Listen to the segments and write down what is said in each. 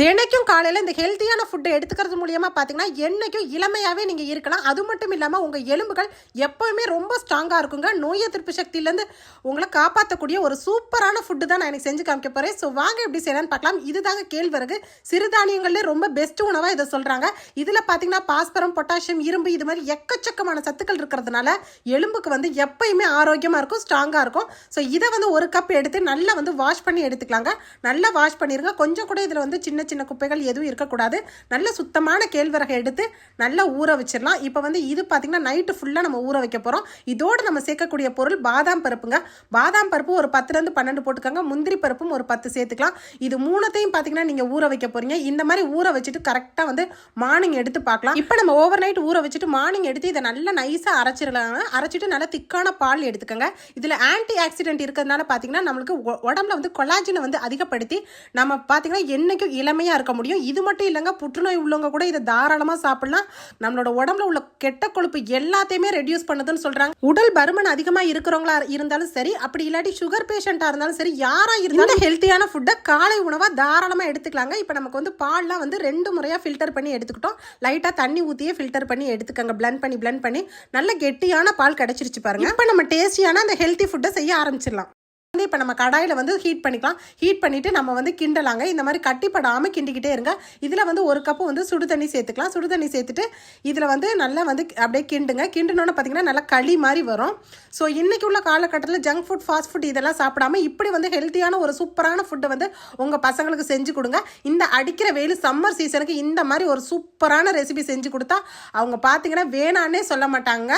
தினைக்கும் காலையில் இந்த ஹெல்த்தியான ஃபுட்டை எடுத்துக்கிறது மூலியமாக பார்த்தீங்கன்னா என்றைக்கும் இளமையாகவே நீங்கள் இருக்கலாம். அது மட்டும் இல்லாமல் உங்கள் எலும்புகள் எப்போவுமே ரொம்ப ஸ்ட்ராங்காக இருக்குங்க. நோய் எதிர்ப்பு சக்தியிலேருந்து உங்களை காப்பாற்றக்கூடிய ஒரு சூப்பரான ஃபுட்டு தான் நான் எனக்கு செஞ்சு காமிக்க போகிறேன் ஸோ வாங்க எப்படி செய்யலான்னு பார்க்கலாம். இதுதாங்க கேழ்வரகு. சிறுதானியங்கள்லேயே ரொம்ப பெஸ்ட் உணவாக இதை சொல்கிறாங்க இதில் பார்த்தீங்கன்னா பாஸ்பரம் பொட்டாசியம் இரும்பு இது மாதிரி எக்கச்சக்கமான சத்துக்கள் இருக்கிறதுனால எலும்புக்கு வந்து எப்பயுமே ஆரோக்கியமாக இருக்கும் ஸ்ட்ராங்காக இருக்கும். ஸோ இதை வந்து ஒரு கப் எடுத்து நல்லா வந்து வாஷ் பண்ணி எடுத்துக்கலாங்க. நல்லா வாஷ் பண்ணிருங்க. கொஞ்சம் கூட இதில் வந்து சின்ன சின்ன குப்பைகள் எதுவும் இருக்கக்கூடாது. நல்ல சுத்தமான கேழ்வரகை எடுத்து நல்லா ஊற வச்சிடலாம். இப்போ வந்து இது பார்த்தீங்கன்னா நைட்டு ஃபுல்லாக நம்ம ஊற வைக்க போகிறோம் இதோடு நம்ம சேர்க்கக்கூடிய பொருள் பாதாம் பருப்புங்க. பாதாம் பருப்பு ஒரு பத்துலேருந்து பன்னெண்டு போட்டுக்கோங்க. முந்திரி பருப்பும் ஒரு பத்து சேர்த்துக்கலாம். இது மூணத்தையும் பார்த்தீங்கன்னா நீங்கள் ஊற வைக்க போகிறீங்க இந்த மாதிரி ஊற வச்சுட்டு கரெக்டாக வந்து மார்னிங் எடுத்து பார்க்கலாம். இப்போ நம்ம ஓவர் நைட் ஊற வச்சுட்டு மார்னிங் எடுத்து இதை நல்லா நைஸாக அரைச்சிடலாங்க. அரைச்சிட்டு நல்லா திக்கான பால் எடுத்துக்கோங்க. இதில் ஆன்டி ஆக்சிடென்ட் இருக்கிறதுனால பார்த்தீங்கன்னா நம்மளுக்கு உடம்புல வந்து கொலாஜினை வந்து அதிகப்படுத்தி நம்ம பார்த்தீங்கன்னா என்னைக்கும் இளமையாக இருக்க முடியும். இது மட்டும் இல்லைங்க புற்றுநோய் உள்ளவங்க கூட இதை தாராளமாக சாப்பிடலாம். நம்மளோட உடம்புல உள்ள கெட்ட கொழுப்பு எல்லாத்தையுமே ரெடியூஸ் பண்ணுதுன்னு சொல்கிறாங்க உடல் பருமன் அதிகமாக இருக்கிறவங்களா இருந்தாலும் சரி அப்படி இல்லாட்டி சுகர் பேஷண்ட்டாக இருந்தாலும் சரி யாராக இருந்தாலும் ஹெல்த்தியான ஃபுட்டை காலை உணவாக தாராளமாக எடுத்துக்கலாங்க. இப்போ நமக்கு வந்து பால்லாம் வந்து ரெண்டு முறையாக ஃபில்டர் பண்ணி எடுத்துக்கிட்டோம். லைட்டாக தண்ணி ஊற்றியே ஃபில்டர் பண்ணி எடுத்துக்கோங்க. Blend பண்ணி blend பண்ணி. நல்ல கெட்டியான பால் கிடச்சிருச்சு பாருங்க. இப்போ நம்ம டேஸ்டியான அந்த ஹெல்த்தி ஃபுட்டை செய்ய ஆரம்பிச்சிடலாம். வந்து இப்போ நம்ம கடாயில் வந்து ஹீட் பண்ணிக்கலாம். ஹீட் பண்ணிவிட்டு நம்ம வந்து கிண்டலாங்க. இந்த மாதிரி கட்டிப்படாமல் கிண்டிக்கிட்டே இருங்க. இதில் வந்து ஒரு கப்பு வந்து சுடு தண்ணி சேர்த்துக்கலாம். சுடு தண்ணி சேர்த்துட்டு இதில் வந்து நல்லா வந்து அப்படியே கிண்டுங்க. கிண்டுனோன்னு பார்த்தீங்கன்னா நல்லா களி மாதிரி வரும். ஸோ இன்றைக்கி உள்ள காலகட்டத்தில் ஜங்க் ஃபுட் ஃபாஸ்ட் ஃபுட் இதெல்லாம் சாப்பிடாம இப்படி வந்து ஹெல்த்தியான ஒரு சூப்பரான ஃபுட்டை வந்து உங்கள் பசங்களுக்கு செஞ்சு கொடுங்க. இந்த அடிக்கிற வெயில் சம்மர் சீசனுக்கு இந்த மாதிரி ஒரு சூப்பரான ரெசிபி செஞ்சு கொடுத்தா அவங்க பார்த்தீங்கன்னா வேணான்னே சொல்ல மாட்டாங்க.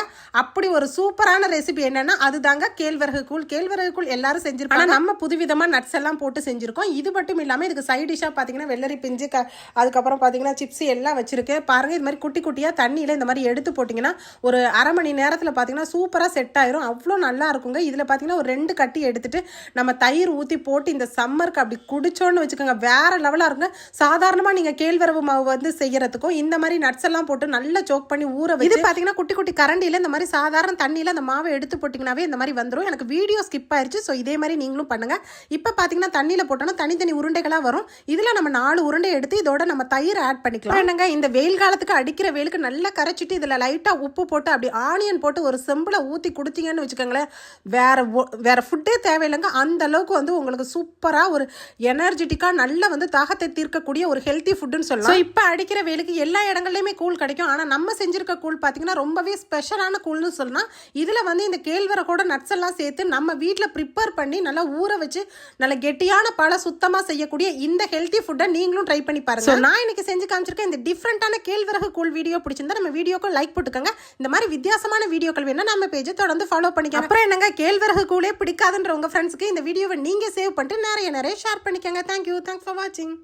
அப்படி ஒரு சூப்பரான ரெசிபி என்னென்னா அதுதாங்க கேழ்வரகு கூழ். கேழ்வரகு கூழ் எல்லாரும் செஞ்சிருப்பாங்க. நம்ம புதுவிதமா நட்ஸ் எல்லாம் போட்டு செஞ்சிருக்கோம். இது மட்டும் இல்லாம இதுக்கு சைட் டிஷ்ஷா பாத்தீங்கன்னா வெள்ளரி பிஞ்சு க அதுக்கப்புறம் பாத்தீங்கன்னா சிப்ஸ் எல்லாம் வச்சிருக்கேன் பாருங்க இது மாதிரி குட்டி குட்டியா தண்ணியில இந்த மாதிரி எடுத்து போட்டிங்கன்னா ஒரு அரை மணி நேரத்துல பாத்தீங்கன்னா சூப்பரா செட் ஆயிரும். அவ்வளோ நல்லா இருக்குங்க. இதுல பாத்தீங்கன்னா ஒரு ரெண்டு கட்டி எடுத்துட்டு நம்ம தயிர் ஊத்தி போட்டு இந்த சம்மருக்கு அப்படி குடிச்சோன்னு வச்சுக்கோங்க. வேற லெவலா இருக்குங்க. சாதாரணமா நீங்க கேழ்வரகு மாவு வந்து செய்யறதுக்கும் இந்த மாதிரி நட்ஸ் எல்லாம் போட்டு நல்லா சோக் பண்ணி ஊற வச்சு இது பாத்தீங்கன்னா குட்டி குட்டி கரண்டியில இந்த மாதிரி சாதாரண தண்ணியில அந்த மாவை எடுத்து போட்டிங்கனாவே இந்த மாதிரி வந்துரும். எனக்கு வீடியோ ஸ்கிப் ஆயிருச்சு ஸோ இதே மாதிரி நீங்களும் பண்ணுங்க. இப்போ பாத்தீங்கன்னா தண்ணியில போட்டோம்னா தனித்தனி உருண்டைகளா வரும். இதுல நம்ம நாலு உருண்டை எடுத்து இதோட நம்ம தயிர் ஆட் பண்ணிக்கலாம். என்னங்க இந்த வெயில் காலத்துக்கு அடிக்கிற வெயிலுக்கு நல்லா கரைச்சிட்டு இதுல லைட்டா உப்பு போட்டு அப்படி ஆனியன் போட்டு ஒரு செம்புல ஊத்தி குடுத்தீங்கன்னு வச்சுக்கோங்களேன். வேற வேற ஃபுட்டே தேவையில்லைங்க. அந்த அளவுக்கு வந்து உங்களுக்கு சூப்பரா ஒரு எனர்ஜெட்டிக்கா நல்ல வந்து தாகத்தை தீர்க்கக்கூடிய ஒரு ஹெல்த்தி ஃபுட்டுன்னு சொல்லலாம். ஸோ இப்போ அடிக்கிற வெயிலுக்கு எல்லா இடங்கள்லையுமே கூழ் கிடைக்கும். ஆனால் நம்ம செஞ்சிருக்க கூழ் பார்த்தீங்கன்னா ரொம்பவே ஸ்பெஷலான கூழ்னு சொல்லலாம். இதில் வந்து இந்த கேழ்வரகோட நட்ஸ் எல்லாம் சேர்த்து நம்ம வீட்டில் ப்ரிப்பேர் பண்ணி நல்லா ஊற வச்சு நல்ல கெட்டியான பல சுத்தமாக செய்யக்கூடிய இந்த ஹெல்த்தி ஃபுட்டை நீங்களும் ட்ரை பண்ணி பாருங்க. நான் இன்னைக்கு செஞ்சு காமிச்சிருக்கேன் இந்த டிஃப்ரெண்டான கேழ்வரகு கூழ் வீடியோ பிடிச்சிருந்தா நம்ம வீடியோக்கு லைக் போட்டுக்கோங்க. இந்த மாதிரி வித்தியாசமான வீடியோக்கள் வேணா நம்ம பேஜை தொடர்ந்து ஃபாலோ பண்ணிக்கோங்க. அப்புறம் என்னங்க? கேழ்வரகு கூழே பிடிக்காதுன்ற உங்க ஃப்ரெண்ட்ஸ்க்கு இந்த வீடியோவை நீங்க சேவ் பண்ணிட்டு நிறைய நிறைய ஷேர் பண்ணிக்கோங்க. தேங்க்யூ தேங்க்ஸ் ஃபார் வாட்சிங்